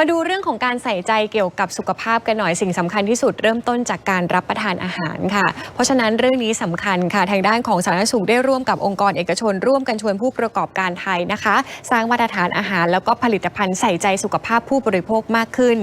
มาดูเรื่องของการใส่ใจเกี่ยวกับสุขภาพกันหน่อยสิ่งสำคัญที่สุดเริ่มต้นจากการรับประทานอาหารค่ะ เพราะฉะนั้นเรื่องนี้สำคัญค่ะ ทางด้านของสาธารณสุขได้ร่วมกับองค์กรเอกชน ร่วมกันชวนผู้ประกอบการไทยนะคะ สร้างมาตรฐานอาหาร แล้วก็ผลิตภัณฑ์ใส่ใจสุขภาพผู้บริโภคมากขึ้น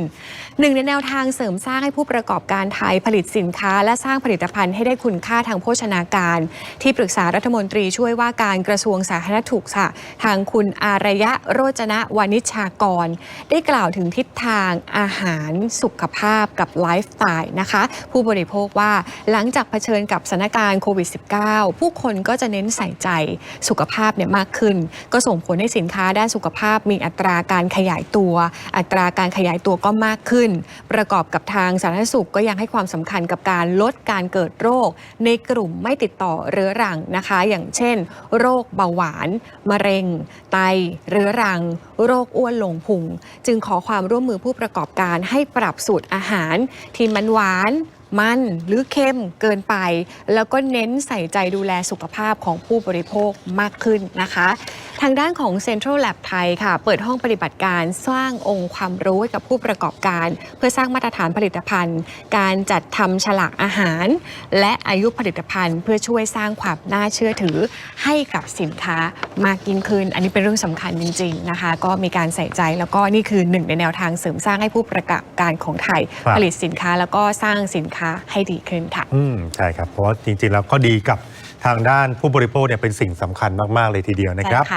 หนึ่งในแนวทางเสริมสร้างให้ผู้ประกอบการไทยผลิตสินค้า และสร้างผลิตภัณฑ์ให้ได้คุณค่าทางโภชนาการ ที่ปรึกษารัฐมนตรีช่วยว่าการกระทรวงสาธารณสุขค่ะทางคุณอารยะโรจนะวานิชากร ได้กล่าวถึงทิศทางอาหารสุขภาพกับไลฟ์สไตล์นะคะ ผู้บริโภคว่าหลังจากเผชิญกับสถานการณ์โควิด -19 ผู้คนก็จะเน้นใส่ใจสุขภาพเนี่ยมากขึ้น ก็ส่งผลให้สินค้าด้านสุขภาพมีอัตราการขยายตัว อัตราการขยายตัวก็มากขึ้นประกอบกับทางสาธารณสุขก็ยังให้ความสำคัญกับการลดการเกิดโรค ในกลุ่มไม่ติดต่อเรื้อรังนะคะ อย่างเช่น โรคเบาหวาน มะเร็ง ไตเรื้อรัง โรคอ้วนลงพุง จึงขอความร่วมมือผู้ประกอบการให้ปรับสูตรอาหารที่มันหวาน มันหรือเค็มเกินไป แล้วก็เน้นใส่ใจดูแลสุขภาพของผู้บริโภคมากขึ้นนะคะ ทางด้านของ Central Lab ไทยค่ะ เปิดห้องปฏิบัติการสร้างองค์ความรู้ให้กับผู้ประกอบการ เพื่อสร้างมาตรฐานผลิตภัณฑ์ การจัดทำฉลากอาหาร และอายุผลิตภัณฑ์ เพื่อช่วยสร้างความน่าเชื่อถือให้กับสินค้ามากยิ่งขึ้น อันนี้เป็นเรื่องสำคัญจริง ๆนะคะ ก็มีการใส่ใจแล้วก็นี่คือหนึ่งในแนวทางเสริมสร้างให้ผู้ประกอบการของไทยครับผลิตสินค้าแล้วก็สร้างสินค้าให้ดีขึ้นค่ะ อืมใช่ครับ เพราะว่าจริงๆแล้วก็ดีกับทางด้านผู้บริโภคเนี่ยเป็นสิ่งสำคัญมาก ๆ เลยทีเดียวนะครับใช่ค่ะ